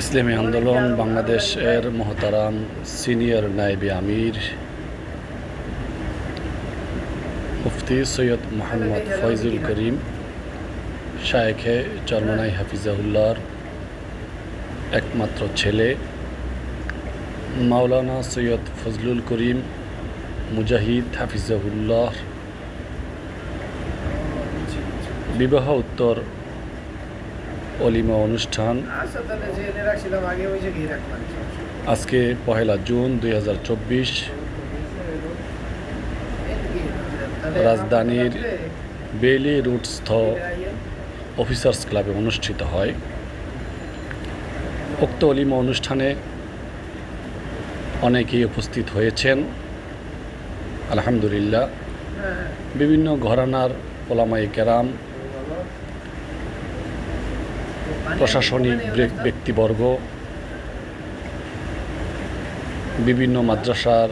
ইসলামী আন্দোলন, বাংলাদেশের মহতারাম সিনিয়র নায়েবে আমির, মুফতি সৈয়দ মোহাম্মদ ফয়জুল করিম, শায়েখে চরমনাই হাফিজাউল্লাহর একমাত্র ছেলে, মাওলানা সৈয়দ ফজলুল করিম মুজাহিদ হাফিজাহুল্লাহ বিবাহ উত্তর জায়গায় অনুষ্ঠান। আজকে পহেলা জুন দুই হাজার চব্বিশ। রাজধানীর বেলি রুটস্থ অফিসার্স ক্লাবে অনুষ্ঠিত হয়। উক্ত অলিমা অনুষ্ঠানে অনেকেই উপস্থিত হয়েছেন। আলহামদুলিল্লাহ। বিভিন্ন ঘরানার ওলামাই কেরাম প্রশাসনিক ব্রে- ব্যক্তিবর্গ, বিভিন্ন মাদ্রাসার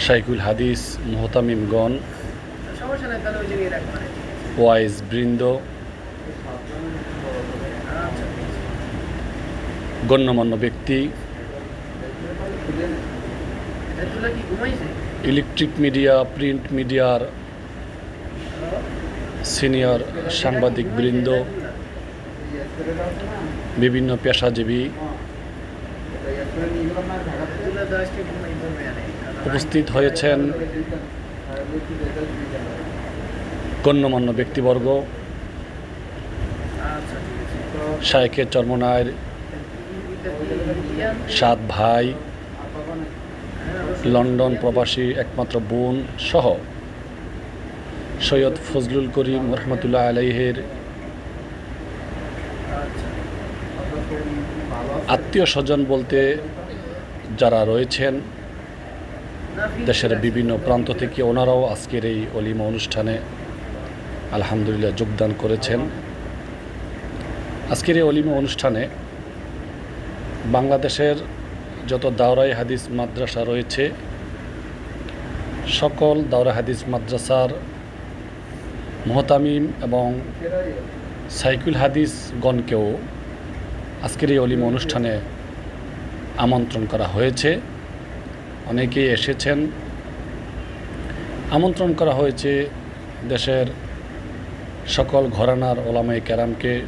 শাইকুল হাদিস, মোহতামিমগণ, ওয়াইজ বৃন্দ, গণ্যমান্য ব্যক্তি, ইলেকট্রিক মিডিয়া, প্রিন্ট মিডিয়ার সিনিয়র সাংবাদিক বৃন্দ বিভিন্ন পেশাজীবী উপস্থিত হয়েছেন গণ্যমান্য ব্যক্তিবর্গ ঠিক চর্মনায়ের সাত ভাই, লন্ডন প্রবাসী একমাত্র বোন সহ সৈয়দ ফজলুল করিম রহমতুল্লাহ আলাইহের আত্মীয় স্বজন বলতে যারা রয়েছেন, দেশের বিভিন্ন প্রান্ত থেকে ওনারাও আজকের এই অলিমা অনুষ্ঠানে আলহামদুলিল্লাহ যোগদান করেছেন। আজকের এই অলিমা অনুষ্ঠানে বাংলাদেশের যত দাওরাই হাদিস মাদ্রাসা রয়েছে, সকল দাওরা হাদিস মাদ্রাসার মোহতামিম এবং সাইকুল হাদিসগণকেও আজকের এই অলিম অনুষ্ঠানে আমন্ত্রণ করা হয়েছে। অনেকেই এসেছেন। আমন্ত্রণ করা হয়েছে দেশের সকল ঘরানার ওলামাই ক্যারামকে